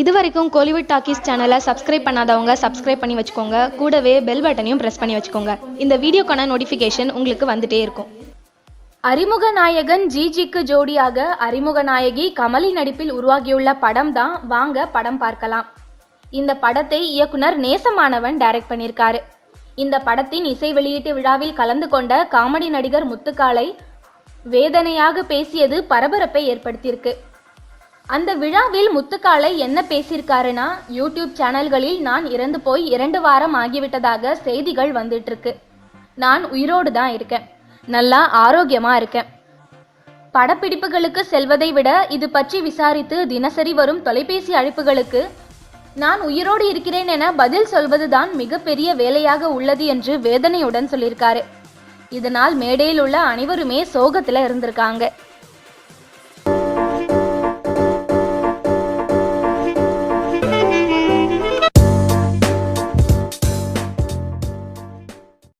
இது வரைக்கும் Kollywood talkies சேனலை சப்ஸ்கிரைப் பண்ணாதவங்க சப்ஸ்கிரைப் பண்ணி வச்சுக்கோங்க. கூடவே பெல் பட்டனையும் ப்ரெஸ் பண்ணி வச்சுக்கோங்க. இந்த வீடியோக்கான நோட்டிஃபிகேஷன் உங்களுக்கு வந்துட்டே இருக்கும். அறிமுக நாயகன் ஜிஜிக்கு ஜோடியாக அறிமுக நாயகி கமலி நடிப்பில் உருவாகியுள்ள படம் தான் வாங்க படம் பார்க்கலாம். இந்த படத்தை இயக்குனர் நேசமானவன் டைரக்ட் பண்ணியிருக்காரு. இந்த படத்தின் இசை வெளியீட்டு விழாவில் கலந்து கொண்ட காமெடி நடிகர் முத்துக்காலை வேதனையாக பேசியது பரபரப்பை ஏற்படுத்தியிருக்கு. அந்த விழாவில் முத்துக்காளை என்ன பேசியிருக்காருன்னா யூடியூப் சேனல்களில் நான் இறந்து போய் இரண்டு வாரம் ஆகிவிட்டதாக செய்திகள் வந்துட்டு இருக்கு நான் உயிரோடு தான் இருக்கேன். நல்லா ஆரோக்கியமா இருக்கேன். படப்பிடிப்புகளுக்கு செல்வதை விட இது பற்றி விசாரித்து தினசரி வரும் தொலைபேசி அழைப்புகளுக்கு நான் உயிரோடு இருக்கிறேன் என பதில் சொல்வதுதான் மிகப்பெரிய வேலையாக உள்ளது என்று வேதனையுடன் சொல்லியிருக்காரு. இதனால் மேடையில் உள்ள அனைவருமே சோகத்துல இருந்திருக்காங்க.